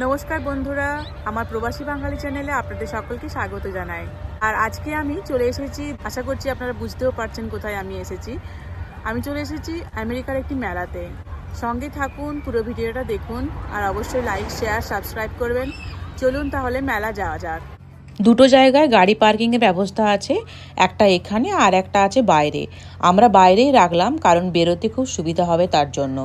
নমস্কার বন্ধুরা, আমার প্রবাসী বাঙালি চ্যানেলে আপনাদের সকলকে স্বাগত জানাই। আর আজকে আমি চলে এসেছি, আশা করছি আপনারা বুঝতেও পারছেন কোথায় আমি এসেছি। আমি চলে এসেছি আমেরিকার একটি মেলাতে। সঙ্গে থাকুন, পুরো ভিডিওটা দেখুন, আর অবশ্যই লাইক, শেয়ার, সাবস্ক্রাইব করবেন। চলুন তাহলে মেলা যাওয়া যাক। দুটো জায়গায় গাড়ি পার্কিংয়ের ব্যবস্থা আছে, একটা এখানে আর একটা আছে বাইরে। আমরা বাইরেই রাখলাম, কারণ বেরোতে খুব সুবিধা হবে তার জন্য।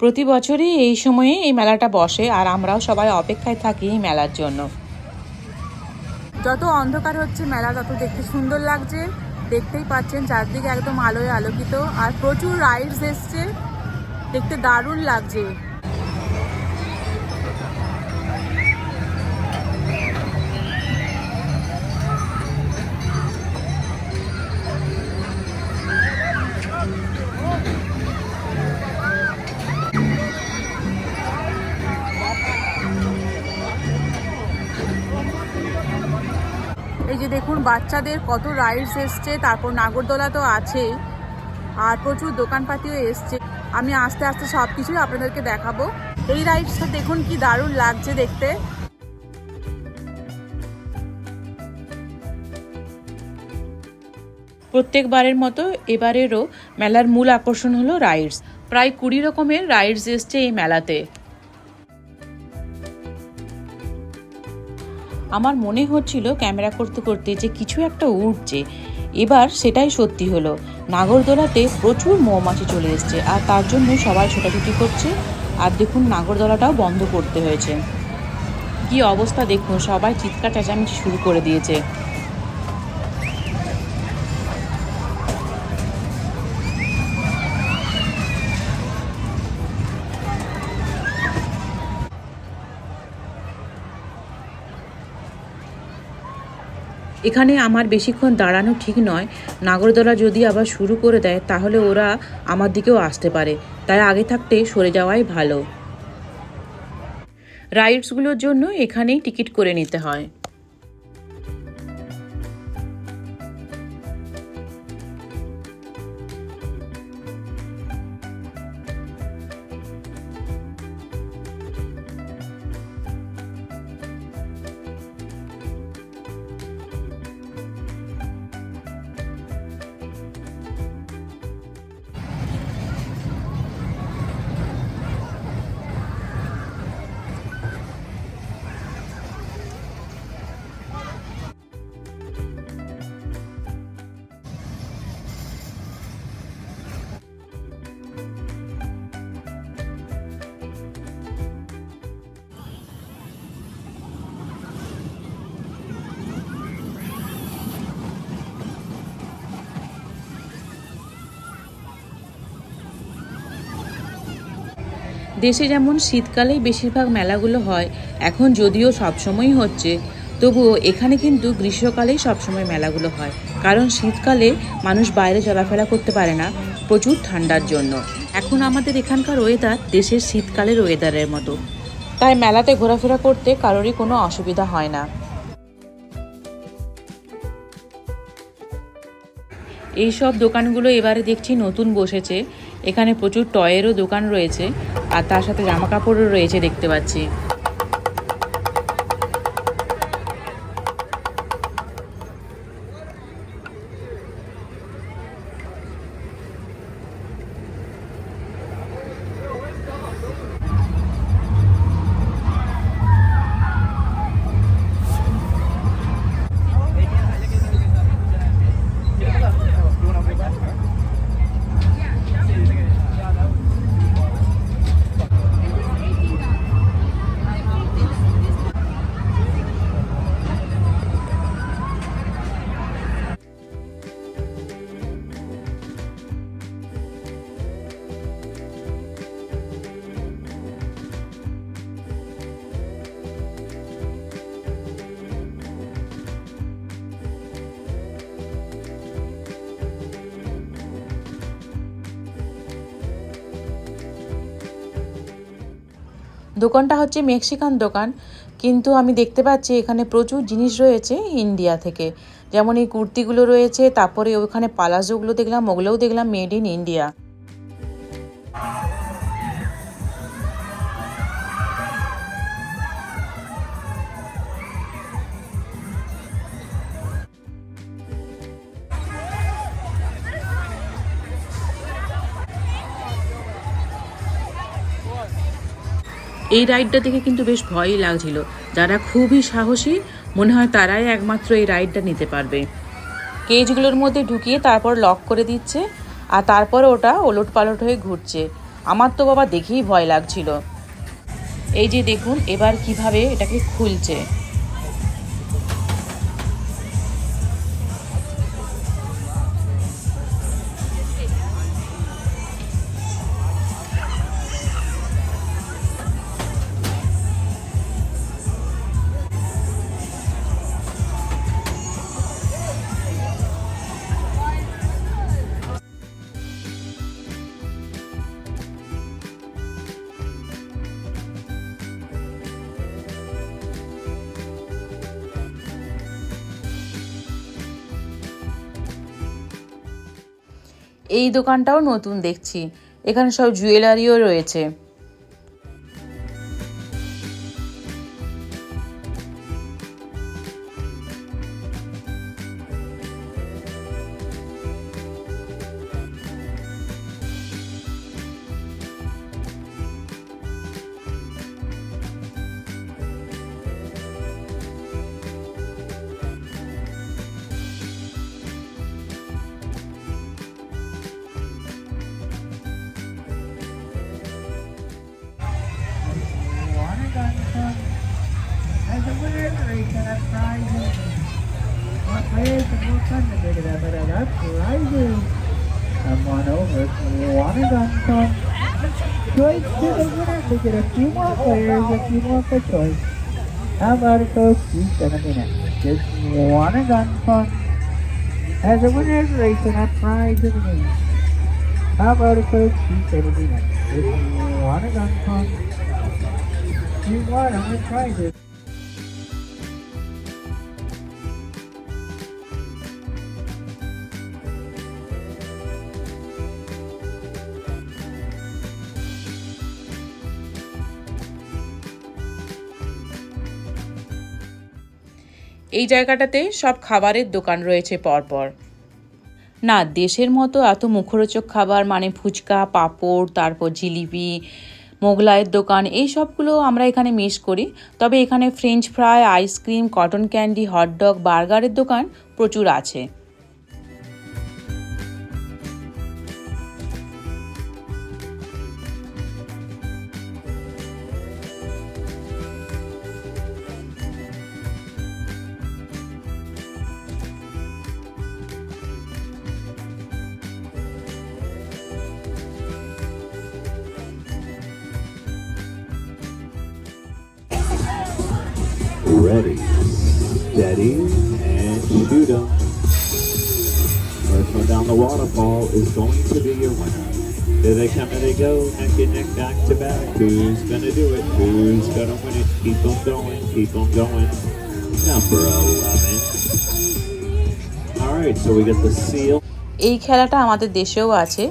প্রতি বছরই এই সময়ে এই মেলাটা বসে, আর আমরাও সবাই অপেক্ষায় থাকি এই মেলার জন্য। যত অন্ধকার হচ্ছে মেলা, তত দেখতে সুন্দর লাগছে। দেখতেই পাচ্ছেন চারদিকে একদম আলোয় আলোকিত, আর প্রচুর রাইডস এসছে। দেখতে দারুণ লাগছে। বাচ্চাদের কত রাইডস এসছে, তারপর নাগরদোলা তো আছেই, আর প্রচুর দোকানপাতিও এসছে। আমি আস্তে আস্তে সব কিছুই আপনাদেরকে দেখাবো। এই রাইডসটা দেখুন কি দারুণ লাগছে দেখতে। প্রত্যেকবারের মতো এবারেরও মেলার মূল আকর্ষণ হলো রাইডস প্রায় কুড়ি রকমের রাইডস এসছে এই মেলাতে। আমার মনে হচ্ছিল ক্যামেরা করতে করতে যে কিছু একটা উঠছে এবার সেটাই সত্যি হলো। নাগরদোলাতে প্রচুর মৌমাছি চলে এসছে আর তার জন্য সবাই ছোটাছুটি করছে। আর দেখুন নাগরদোলাটাও বন্ধ করতে হয়েছে। কি অবস্থা দেখুন, সবাই চিৎকার চেঁচামেচি শুরু করে দিয়েছে। এখানে আমার বেশিক্ষণ দাঁড়ানো ঠিক নয়। নাগরদোলা যদি আবার শুরু করে দেয়, তাহলে ওরা আমার দিকেও আসতে পারে। তাই আগে থাকতে সরে যাওয়াই ভালো। রাইডসগুলোর জন্য এখানেই টিকিট করে নিতে হয়। দেশে যেমন শীতকালেই বেশিরভাগ মেলাগুলো হয়, এখন যদিও সবসময়ই হচ্ছে, তবুও এখানে কিন্তু গ্রীষ্মকালেই সবসময় মেলাগুলো হয়, কারণ শীতকালে মানুষ বাইরে চলাফেরা করতে পারে না, প্রচুর ঠান্ডার জন্য। এখন আমাদের এখানকার ওয়েদার দেশের শীতকালের ওয়েদারের মতো। তাই মেলাতে ঘোরাফেরা করতে কারোরই কোনো অসুবিধা হয় না। এই সব দোকানগুলো এবারে দেখছি নতুন বসেছে, এখানে প্রচুর টয়েরও দোকান রয়েছে আর তার সাথে জামা কাপড়ও রয়েছে দেখতে পাচ্ছি। দোকানটা হচ্ছে মেক্সিকান দোকান, কিন্তু আমি দেখতে পাচ্ছি এখানে প্রচুর জিনিস রয়েছে ইন্ডিয়া থেকে। যেমন এই কুর্তিগুলো রয়েছে, তারপরে ওখানে পালাজোগুলো দেখলাম, ওগুলোও দেখলাম মেড ইন ইন্ডিয়া এই রাইডটা দেখে কিন্তু বেশ ভয়ই লাগছিল। যারা খুবই সাহসী, মনে হয় তারাই একমাত্র এই রাইডটা নিতে পারবে। কেজগুলোর মধ্যে ঢুকিয়ে তারপর লক করে দিচ্ছে আর তারপর ওটা ওলট পালট হয়ে ঘুরছে। আমার তো বাবা দেখেই ভয় লাগছিল। এই যে দেখুন, এবার কীভাবে এটাকে খুলছে। এই দোকানটাও নতুন দেখছি। এখানে সব জুয়েলারিও রয়েছে। that Friday. What ways and more to make it up. Come on over if you want to go on Choice to the winner to get a few more players, a few more for choice. How about it folks? You said a minute. Just one and done. As a winner's race and a prize in the game. How about it folks? You said a minute. Just one and done. You won, I'm to. এই জায়গাটাতে সব খাবারের দোকান রয়েছে পরপর। না, দেশের মতো এত মুখরোচক খাবার মানে ফুচকা, পাঁপড়, তারপর জিলিপি, মোগলাইয়ের দোকান, এই সবগুলো আমরা এখানে মিস করি। তবে এখানে French fry ice cream cotton candy hotdog বার্গারের দোকান প্রচুর আছে। Ready, steady, and shoot 'em. First one down the waterfall is going to be your winner. Here they come and they go, neck and neck, back to back. Who's gonna do it? Who's gonna win it? Keep on going, keep on going. Number 11. All right, so we get the seal. এই খেলাটা আমাদের দেশেও আছে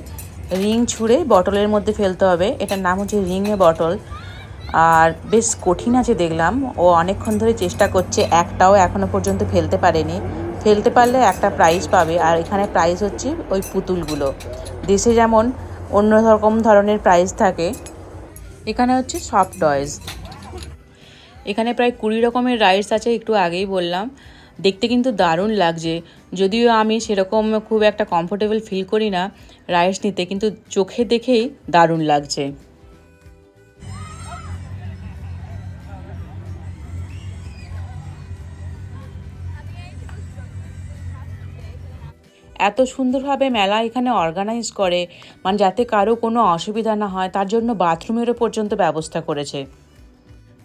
ring ছুঁড়ে বটলের মধ্যে ফেলতে হবে এটার নাম হচ্ছে রিংয়ে বটল আর বেশ কঠিন আছে দেখলাম। ও অনেকক্ষণ ধরে চেষ্টা করছে, একটাও এখনও পর্যন্ত ফেলতে পারেনি। ফেলতে পারলে একটা প্রাইজ পাবে, আর এখানে প্রাইজ হচ্ছে ওই পুতুলগুলো। দেশে যেমন অন্য রকম ধরনের প্রাইজ থাকে, এখানে হচ্ছে সফট টয়েস এখানে প্রায় কুড়ি রকমের রাইডস আছে, একটু আগেই বললাম। দেখতে কিন্তু দারুণ লাগছে। যদিও আমি সেরকম খুব একটা কমফোর্টেবল ফিল করি না রাইডস নিতে, কিন্তু চোখে দেখেই দারুণ লাগছে। এত সুন্দরভাবে মেলা এখানে অর্গানাইজ করে মানে যাতে কারও কোনো অসুবিধা না হয়, তার জন্য বাথরুমেরও পর্যন্ত ব্যবস্থা করেছে।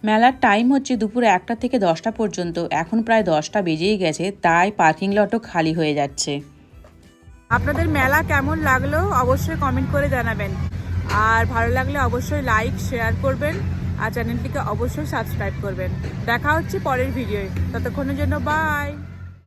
মেলার টাইম হচ্ছে দুপুর একটা থেকে দশটা পর্যন্ত, এখন প্রায় দশটা বেজেই গেছে, তাই পার্কিং লটও খালি হয়ে যাচ্ছে। আপনাদের মেলা কেমন লাগল অবশ্যই কমেন্ট করে জানাবেন। আর ভালো লাগলে অবশ্যই লাইক শেয়ার করবেন, আর চ্যানেলটিকে অবশ্যই সাবস্ক্রাইব করবেন। দেখা হচ্ছে পরের ভিডিওয়ে ততক্ষণের জন্য বাই